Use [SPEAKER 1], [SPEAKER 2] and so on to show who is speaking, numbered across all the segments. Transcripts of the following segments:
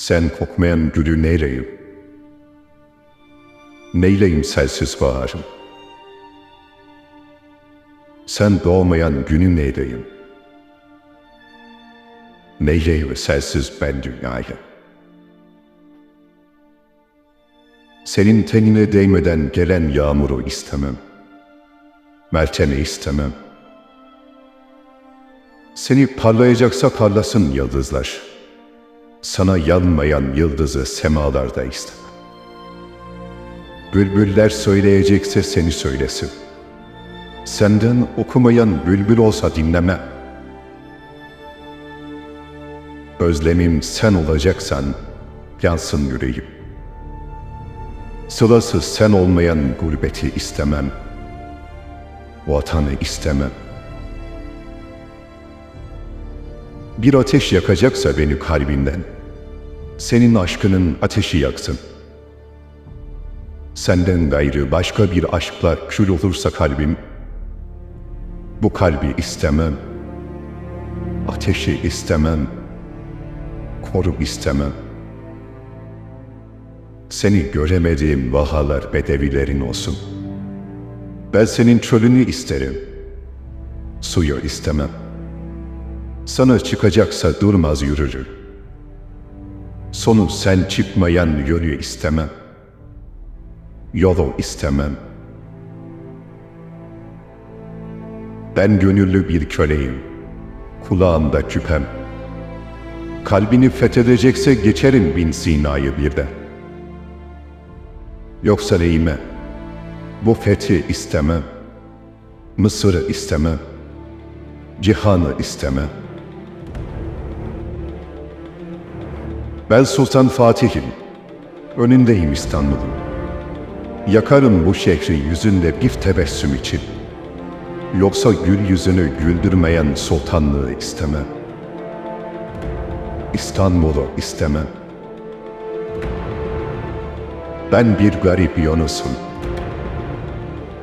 [SPEAKER 1] Sen kokmayan gülü neyleyim? Neyleyim sensiz baharım? Sen doğmayan günü neyleyim? Neyleyim sensiz ben dünyayı? Senin tenine değmeden gelen yağmuru istemem. Meltemi istemem. Seni parlayacaksa parlasın yıldızlar. Sana yanmayan yıldızı semalarda istemem. Bülbüller söyleyecekse seni söylesin. Senden okumayan bülbül olsa dinlemem. Özlemim sen olacaksan yansın yüreğim. Sılası sen olmayan gurbeti istemem. Vatanı istemem. Bir ateş yakacaksa beni kalbinden, senin aşkının ateşi yaksın. Senden gayrı başka bir aşkla kül olursa kalbim, bu kalbi istemem, ateşi istemem, koru istemem. Seni göremediğim vahalar bedevilerin olsun. Ben senin çölünü isterim, suyu istemem. Sana çıkacaksa durmaz yürürüm. Sonu sen çıkmayan yolu istemem. Yolu istemem. Ben gönüllü bir köleyim. Kulağımda küpem. Kalbini fethedecekse geçerim bin Sina'yı birden. Yoksa neyime? Bu fethi istemem. Mısır'ı istemem. Cihan'ı istemem. Ben Sultan Fatih'im. Önündeyim İstanbul'un. Yakarım bu şehri yüzünde bir tebessüm için. Yoksa gül yüzünü güldürmeyen sultanlığı istemem. İstanbul'u istemem. Ben bir garip Yunus'um.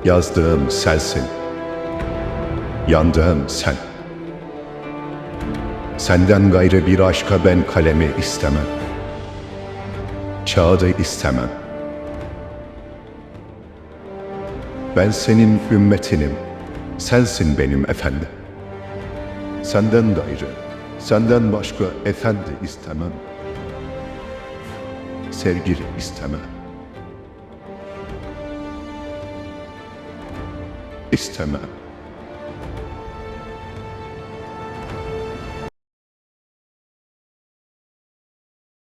[SPEAKER 1] Yazdığım sensin. Yandığım sen. Senden gayrı bir aşka ben kalemi istemem. Çağda istemem. Ben senin ümmetinim. Sensin benim efendim. Senden gayrı, senden başka efendi istemem. Sevgili istemem. İstemem.